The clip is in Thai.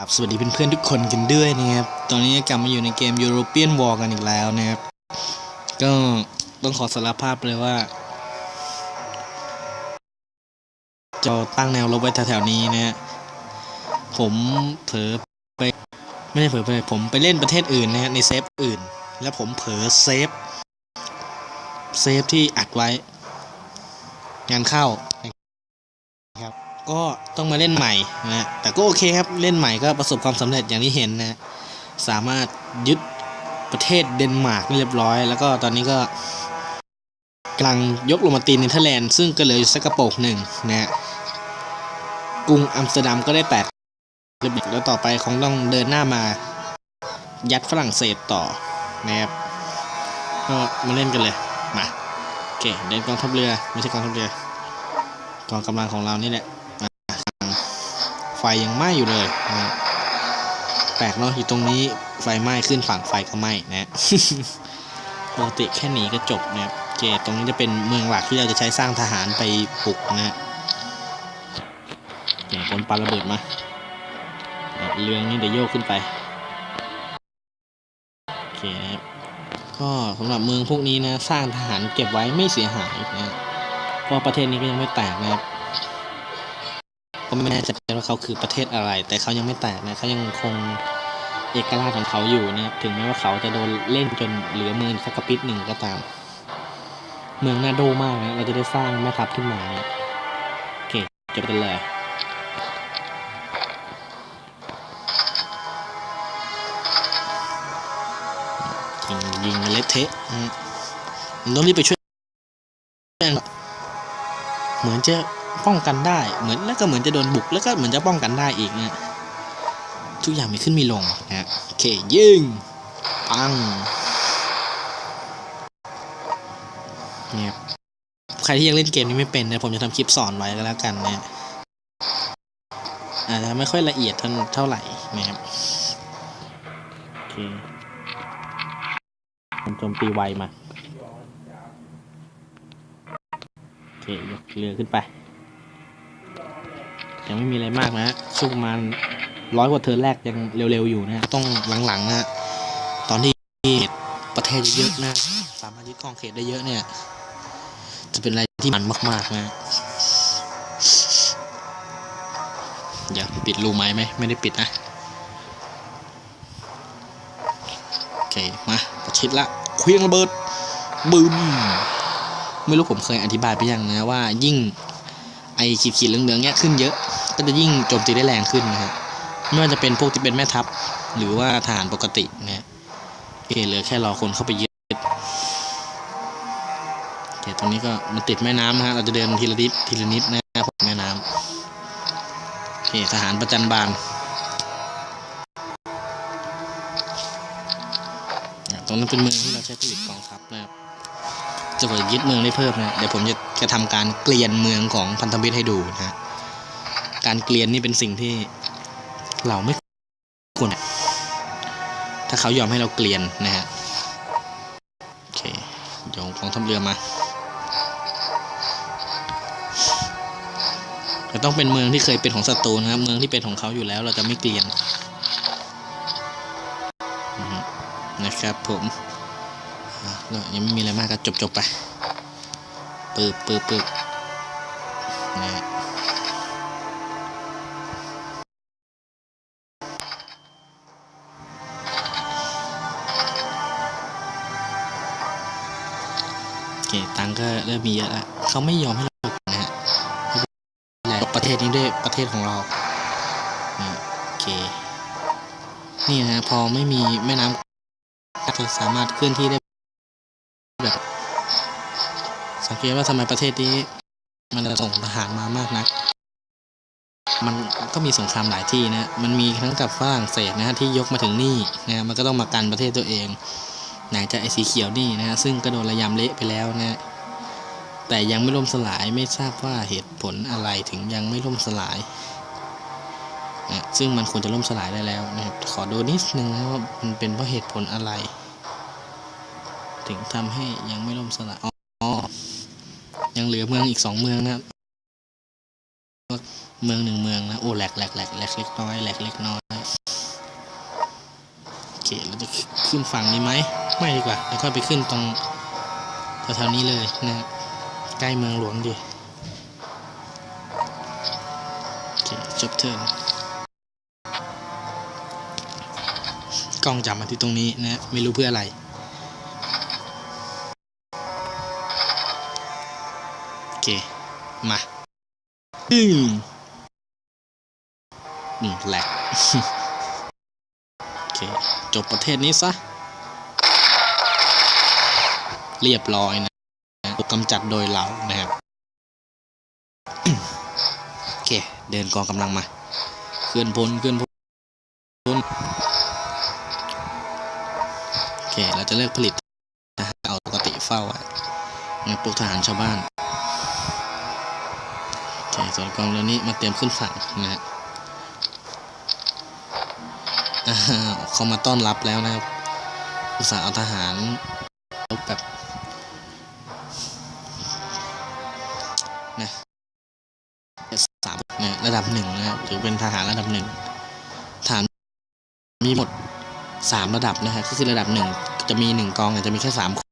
ครับสวัสดีเพื่อนๆทุกคนกันด้วยนะครับ ตอนนี้กลับมาอยู่ในเกม European War กันอีกแล้วนะครับ ก็ต้องขอสารภาพเลยว่าจะตั้งแนวรบไว้แถวๆนี้นะฮะ ผมเผลอไป ไม่ได้เผลอไป ผมไปเล่นประเทศอื่นนะฮะในเซฟอื่น แล้วผมเผลอเซฟ เซฟที่อัดไว้ งานเข้า ก็ต้องมาเล่นใหม่นะฮะแต่ก็โอเคครับเล่นใหม่ก็ประสบความสำเร็จอย่างที่เห็นนะฮะสามารถยึดประเทศเดนมาร์กเรียบร้อย แล้วก็ตอนนี้ก็กำลังยกลงมาตีเนเธอร์แลนด์ซึ่งก็เหลืออยู่สักกระโปงหนึ่งนะฮะกรุงอัมสเตอร์ดัมก็ได้แตกเรียบร้อยแล้วต่อไปคงต้องเดินหน้ามา ยัดฝรั่งเศสต่อนะครับก็มาเล่นกันเลยมาโอเคเดินกองทัพเรือไม่ใช่กองทัพเรือกองกำลังของเรานี่แหละ ไฟยังไหม้อยู่เลยนะแปลกเนาะอยู่ตรงนี้ไฟไหม้ขึ้นฝั่งไฟก็ไหม้นะปกติแค่หนีก็จบนะครับโอเคตรงนี้จะเป็นเมืองหลักที่เราจะใช้สร้างทหารไปปลุกนะฮะโอเคนปาระเบิดมาเรืองนี่เดี๋ยวโยกขึ้นไปโอเคนะครับก็สำหรับเมืองพวกนี้นะสร้างทหารเก็บไว้ไม่เสียหายนะเพราะประเทศนี้ก็ยังไม่แตกนะครับก็ไม่แน่ใจ ว่าเขาคือประเทศอะไร แต่เขายังไม่แตกนะเขายังคงเอกราชของเขาอยู่นะครับถึงแม้ว่าเขาจะโดนเล่นจนเหลือเมืองสักกระปิดหนึ่งก็ตาม เมืองน่าดูมากนะเราจะได้สร้างแม่ทัพขึ้นมานะโอเคจบกันเลยยิงยิงเละเทะนะต้องรีบไปช่วยเหมือนจะ ป้องกันได้เหมือนแล้วก็เหมือนจะโดนบุกแล้วก็เหมือนจะป้องกันได้อีกเนี่ยทุกอย่างมีขึ้นมีลงนะฮะโอเคยิงปังเนี่ยใครที่ยังเล่นเกมนี้ไม่เป็นเนี่ยผมจะทำคลิปสอนไว้ก็แล้วกันเนี่ยอาจจะไม่ค่อยละเอียดเท่าเท่าไหร่นะครับโอเคผมโจมตีไวมา โอเคยกเรือขึ้นไป ยังไม่มีอะไรมากนะฮะช่วงประมาณร้อยกว่าเทอร์นแรกยังเร็วๆอยู่นะฮะต้องหลังๆนะฮะตอนที่ประเทศเยอะๆนะสามารถยึดครองเขตได้เยอะเนี่ย จะเป็นอะไรที่มันมากๆนะเดี๋ยวปิดรูไม้ไหมไม่ได้ปิดนะโอเคมาประชิดละเคลียงระเบิดบึ้มไม่รู้ผมเคยอธิบายไปยังนะว่ายิ่งไอขีดขีดๆเหลืองๆเนี้ยขึ้นเยอะ ก็จะยิ่งโจมตีได้แรงขึ้นนะครับไม่ว่าจะเป็นพวกที่เป็นแม่ทัพ หรือว่าทหารปกตินะโอเคเหลือแค่รอคนเข้าไปยึดโอเคตรงนี้ก็มันติดแม่น้ำนะฮะเราจะเดินทีละนิดทีละนิดนะครับแม่น้ำโอเคทหารประจันบานตรงนั้นเป็นเมืองที่เราใช้ผลิตกองทัพนะครับจะกดยึดเมืองได้เพิ่มนะเดี๋ยวผมจะจะทำการเกลียนเมืองของพันธมิตรให้ดูนะฮะ การเกลียนนี่เป็นสิ่งที่เราไม่ควรถ้าเขายอมให้เราเกลียนนะฮะโอเคเดี๋ยวของทัพเรือมาจะต้องเป็นเมืองที่เคยเป็นของศัตรูนะครับ เมืองที่เป็นของเขาอยู่แล้ว เราจะไม่เกลียนนะครับผมก็ยังไม่มีอะไรมากก็จบจบไปปึ๊บปึ๊บปึ๊บนะฮะ เคตังก็เริ่มมีเยอะแล้วเขาไม่ยอมให้เรานะฮะประเทศนี้ด้วยประเทศของเรานี่โอเคนี่นะฮะพอไม่มีแม่น้ำก็จะสามารถเคลื่อนที่ได้แบบสังเกตว่าทำไมประเทศนี้ มันจะส่งทหารมามากนัก มันก็มีสงครามหลายที่นะ มันมีทั้งกับฝรั่งเศสนะฮะที่ยกมาถึงนี่นะฮะมันก็ต้องมากันประเทศตัวเอง ไหนจะไอสีเขียวนี่นะฮะซึ่งก็โดนระยำเละไปแล้วนะแต่ยังไม่ล่มสลายไม่ทราบว่าเหตุผลอะไรถึงยังไม่ล่มสลายนะซึ่งมันควรจะล่มสลายได้แล้วนะครับขอดูนิดนึงนะว่ามันเป็นเพราะเหตุผลอะไร ถึงทำให้ยังไม่ล่มสลายอ๋อยังเหลือเมืองอีกสองเมืองนะครับเมืองหนึ่งเมืองนะโอ้แหลกแหลกแหลกแหลกเล็กน้อยแหลกเล็กน้อย เคเราจะขึ้นฝั่งนี้ไหมไม่ดีกว่าแล้วค่อยไปขึ้นตรงแถวๆนี้เลยนะใกล้เมืองหลวงดีโอเคจบเทิร์นกล้องจับมาที่ตรงนี้นะไม่รู้เพื่ออะไรโอเคมาอืมอืมแหลก จบประเทศนี้ซะ เรียบร้อยนะถูกกำจัดโดยเรานะครับ โอเค เดินกองกำลังมา เคลื่อนพลเคลื่อนพลโอเค เราจะเลิกผลิตเอาปกติเฝ้าไว้งั้นพวกทหารชาวบ้านโอเคส่วนกองเรือนี้มาเตรียมขึ้นฝั่งนะฮะ เขามาต้อนรับแล้วนะครับ อุตส่าห์เอาทหารรบแบบนะสามนะระดับหนึ่งนะครับถือเป็นทหารระดับหนึ่งฐานมีหมดสามระดับนะฮะก็คือระดับหนึ่งจะมีหนึ่งกองจะมีแค่สามคน